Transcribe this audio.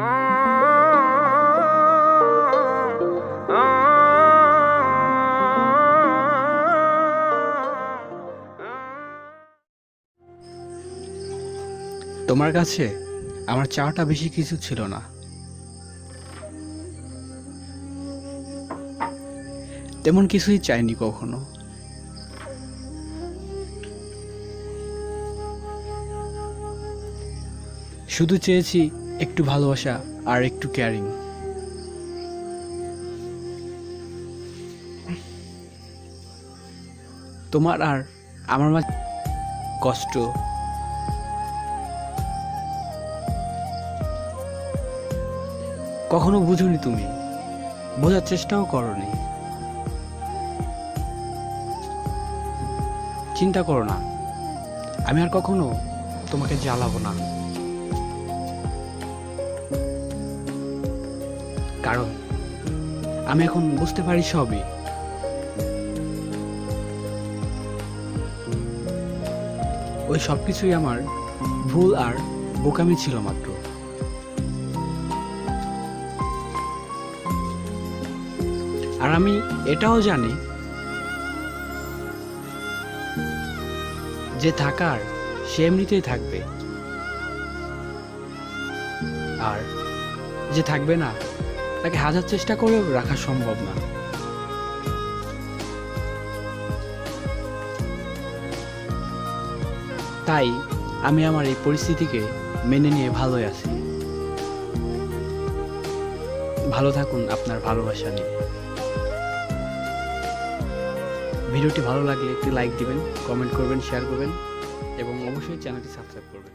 তোমার কাছে আমার চাওয়াটা বেশি কিছু ছিল না। তেমন কিছুই চাইনি কখনো। শুধু চেয়েছি একটু ভালোবাসা আর একটু কেয়ারিং তোমার আর আমার মাঝে কষ্ট। কখনো বুঝোনি তুমি? বোঝার চেষ্টাও করনি। চিন্তা করো না। আমি আর কখনো তোমাকে জ্বালাবো না। কারণ আমি এখন বুঝতে পারি সবই। ওই সব কিছুই আমার ভুল আর বোকামি ছিল মাত্র। আর আমি এটাও জানি যে থাকার সে এমনিতেই থাকবে। আর যে থাকবে না তাকে হাজার চেষ্টা করেও রাখা সম্ভব না। তাই আমি আমার এই পরিস্থিতিকে মেনে নিয়ে ভালোই আছি। ভালো থাকুন আপনার ভালোবাসা নিয়ে। ভিডিওটি ভালো লাগলে একটি লাইক দিবেন কমেন্ট করবেন শেয়ার করবেন, এবং অবশ্যই চ্যানেলটি সাবস্ক্রাইব করবেন।